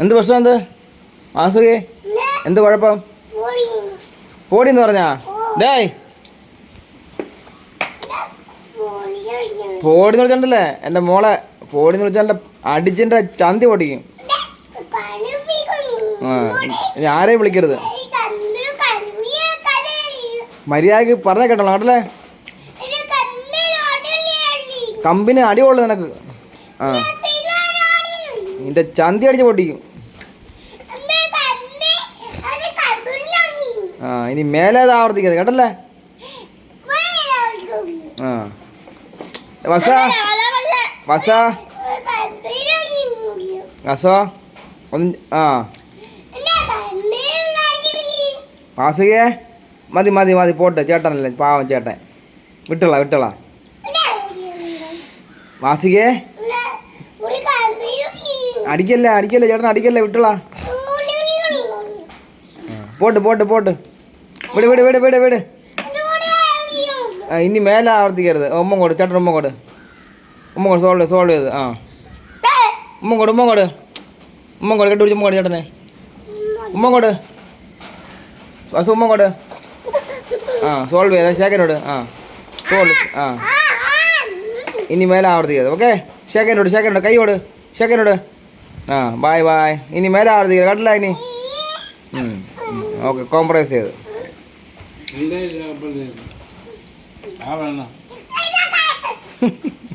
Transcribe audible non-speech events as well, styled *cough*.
എന്ത് പ്രശ്നം എന്ത് ആസുഖി എന്ത് കുഴപ്പം? പോടി എന്ന് പറഞ്ഞാ? ഡേയ്. പോടിന്ന് വിളിച്ചോണ്ടല്ലേ? എന്റെ മോളെ പോടിന്ന് വിളിച്ചാൽ അടിച്ചിന്റെ ചന്തി പൊട്ടിക്കും. ആരെയും വിളിക്കരുത്. മര്യാദയ്ക്ക് പറഞ്ഞ കേട്ടോളാം കേട്ടല്ലേ? കമ്പിന് അടി നിനക്ക്. ആ. നിന്റെ ചന്തി അടിച്ച് പൊട്ടിക്കും. ആ ഇനി മേലെ അത് ആവർത്തിക്കരുത് കേട്ടല്ലേ? ആ. വസ. വസ. വസോ ഒന്ന് ആ. വാസുകേ മതി മതി മതി പോട്ടെ ചേട്ടനല്ലേ പാവം ചേട്ടൻ. വിട്ടള വിട്ടള. വാസുകേ അടിക്കല്ലേ അടിക്കല്ലേ ചേട്ടൻ അടിക്കല്ലേ വിട്ടോളാ. Pot pot pot. വിട് വിട് വിട് വിട് വിട്. ഇനി മേലെ ആവർത്തിക്കരുത്. ഉമ്മ കൊടു ചേട്ടൻ ഉമ്മ കൊടു ഉമ്മ കൊടു സോൾവ് സോൾവ് ചെയ്ത്. ആ. ഉമ്മ കൊടു ഉമ്മ കൊടു ഉമ്മ കൊടു കെട്ടി ഉമ്മ കൊടു ചേട്ടനെ. ഉമ്മ കൊടു വസു ഉമ്മ കൊടു ആ സോൾവ് ചെയ്ത ശേഖരനോട്. ആ സോൾവ് ആ. ഇനി മേലെ ആവർത്തിക്കരുത് ഓക്കെ ശേഖരനോട് ശേഖരനോട് കൈയോട് ശേഖരനോട്. ആ ബായ് ബായ് ഇനി മേലെ ആവർത്തിക്കരുത് കേട്ടില്ല ഇനി? ഓക്കെ കോംപ്രമൈസ് ചെയ്ത്. ആ വേണം *laughs*